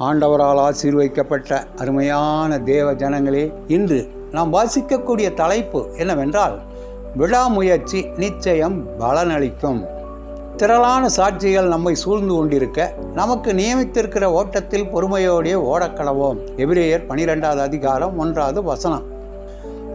ஆண்டவரால் ஆசீர்வதிக்கப்பட்ட அருமையான தேவ ஜனங்களே இன்று நாம் வாசிக்கக்கூடிய தலைப்பு என்னவென்றால் விடாமுயற்சி நிச்சயம் பலனளிக்கும். திரளான சாட்சிகள் நம்மை சூழ்ந்து கொண்டிருக்க நமக்கு நியமித்திருக்கிற ஓட்டத்தில் பொறுமையோடைய ஓடக்கடவோம். எபிரேயர் பனிரெண்டாவது அதிகாரம் ஒன்றாவது வசனம்.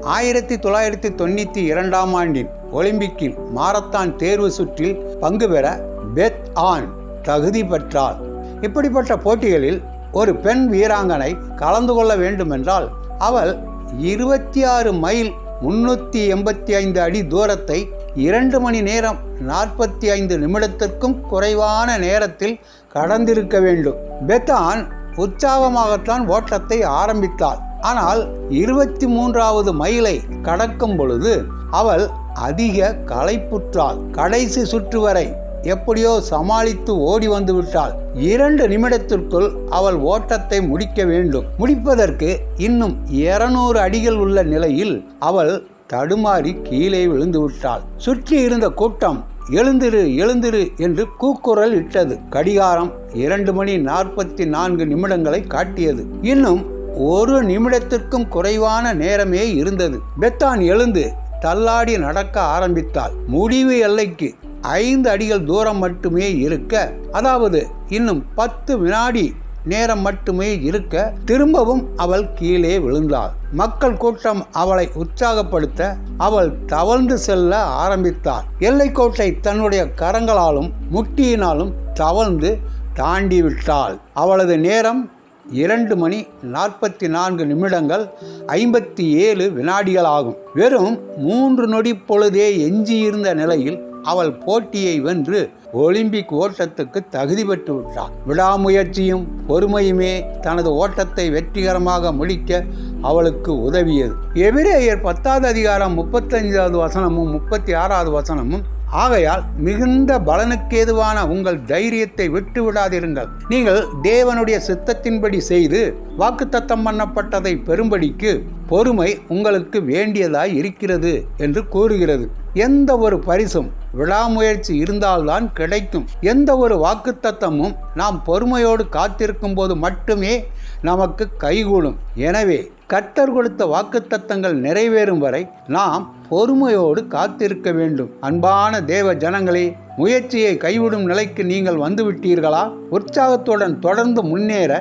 ஆயிரத்தி தொள்ளாயிரத்தி தொண்ணூற்றி இரண்டாம் ஆண்டின் ஒலிம்பிக்கில் மாரத்தான் தேர்வு சுற்றில் பங்கு பெற பெத் ஆன் தகுதி பெற்றார். இப்படிப்பட்ட போட்டிகளில் ஒரு பெண் வீராங்கனை கலந்து கொள்ள வேண்டுமென்றால் அவள் இருபத்தி ஆறு மைல் முன்னூற்றி எண்பத்தி ஐந்து அடி தூரத்தை இரண்டு மணி நேரம் நாற்பத்தி ஐந்து நிமிடத்திற்கும் குறைவான நேரத்தில் கடந்திருக்க வேண்டும். பெத்தான் உற்சாகமாகத்தான் ஓட்டத்தை ஆரம்பித்தாள். ஆனால் இருபத்தி மூன்றாவது மைலை கடக்கும் பொழுது அவள் அதிக களைப்புற்றாள். கடைசி சுற்று வரை எப்படியோ சமாளித்து ஓடி வந்து விட்டாள். இரண்டு நிமிடத்திற்குள் அவள் ஓட்டத்தை முடிக்க வேண்டும். முடிப்பதற்கு இன்னும் இருநூறு அடிகள் உள்ள நிலையில் அவள் தடுமாறி கீழே விழுந்து விட்டாள். சுற்றி இருந்த கூட்டம் எழுந்திரு எழுந்திரு என்று கூக்குரல் இட்டது. கடிகாரம் இரண்டு மணி நாற்பத்தி நான்கு நிமிடங்களை காட்டியது. இன்னும் ஒரு நிமிடத்திற்கும் குறைவான நேரமே இருந்தது. பெத்தான் எழுந்து தள்ளாடி நடக்க ஆரம்பித்தாள். முடிவு எல்லைக்கு ஐந்து அடிகள் தூரம் மட்டுமே இருக்க அதாவது இன்னும் பத்து வினாடி நேரம் மட்டுமே இருக்க திரும்பவும் அவள் கீழே விழுந்தாள். மக்கள் கூட்டம் அவளை உற்சாகப்படுத்த அவள் தவழ்ந்து செல்ல ஆரம்பித்தாள். எல்லைக்கோட்டை தன்னுடைய கரங்களாலும் முட்டியினாலும் தவழ்ந்து தாண்டி விட்டாள். அவளது நேரம் இரண்டு மணி நாற்பத்தி நான்கு நிமிடங்கள் ஐம்பத்தி ஏழு வினாடிகள் ஆகும் வெறும் மூன்று நொடி பொழுதே எஞ்சியிருந்த நிலையில் அவள் போட்டியை வென்று ஒலிம்பிக் ஓட்டத்துக்கு தகுதி பெற்று விட்டார் விடாமுயற்சியும் பொறுமையுமே தனது ஓட்டத்தை வெற்றிகரமாக முடிக்க அவளுக்கு உதவியது. எபிரேயர் பத்தாவது அதிகாரம் முப்பத்தஞ்சாவது வசனமும் முப்பத்தி ஆறாவது வசனமும் ஆகையால் மிகுந்த பலனுக்கேதுவான உங்கள் தைரியத்தை விட்டு விடாதிருங்கள். நீங்கள் தேவனுடைய சித்தத்தின்படி செய்து வாக்குத்தத்தம் பண்ணப்பட்டதை பெறும்படிக்கு பொறுமை உங்களுக்கு வேண்டியதாய் இருக்கிறது என்று கூறுகிறது. எந்த ஒரு பரிசும் விடாமுயற்சி இருந்தால்தான் கிடைக்கும். எந்த ஒரு வாக்குத்தத்தமும் நாம் பொறுமையோடு காத்திருக்கும் போது மட்டுமே நமக்கு கைகூடும். எனவே கர்த்தர் கொடுத்த வாக்குத்தத்தங்கள் நிறைவேறும் வரை நாம் பொறுமையோடு காத்திருக்க வேண்டும். அன்பான தேவ ஜனங்களே முயற்சியை கைவிடும் நிலைக்கு நீங்கள் வந்துவிட்டீர்களா? உற்சாகத்துடன் தொடர்ந்து முன்னேற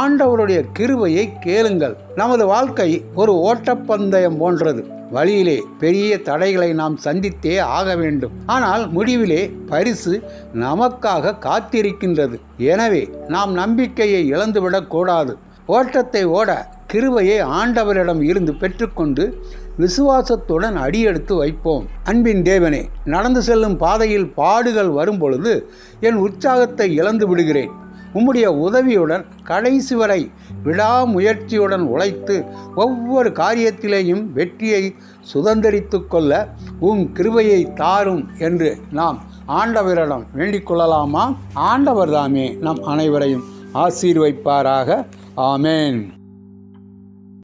ஆண்டவருடைய கிருபையை கேளுங்கள். நமது வாழ்க்கை ஒரு ஓட்டப்பந்தயம் போன்றது. வழியிலே பெரிய தடைகளை நாம் சந்தித்தே ஆக வேண்டும். ஆனால் முடிவிலே பரிசு நமக்காக காத்திருக்கின்றது. எனவே நாம் நம்பிக்கையை இழந்துவிடக்கூடாது. ஓட்டத்தை ஓட கிருபையை ஆண்டவரிடம் இருந்து பெற்றுக்கொண்டு விசுவாசத்துடன் அடியெடுத்து வைப்போம். அன்பின் தேவனே நடந்து செல்லும் பாதையில் பாடுகள் வரும்பொழுது என் உற்சாகத்தை இழந்து விடுகிறேன். உம்முடைய உதவியுடன் கடைசி வரை விடாமுயற்சியுடன் உழைத்து ஒவ்வொரு காரியத்திலேயும் வெற்றியை சுதந்திரித்து கொள்ள உம் கிருபையை தாரும் என்று நாம் ஆண்டவரிடம் வேண்டிக் கொள்ளலாமா? ஆண்டவர் தாமே நம் அனைவரையும் ஆசீர்வைப்பாராக. ஆமேன்.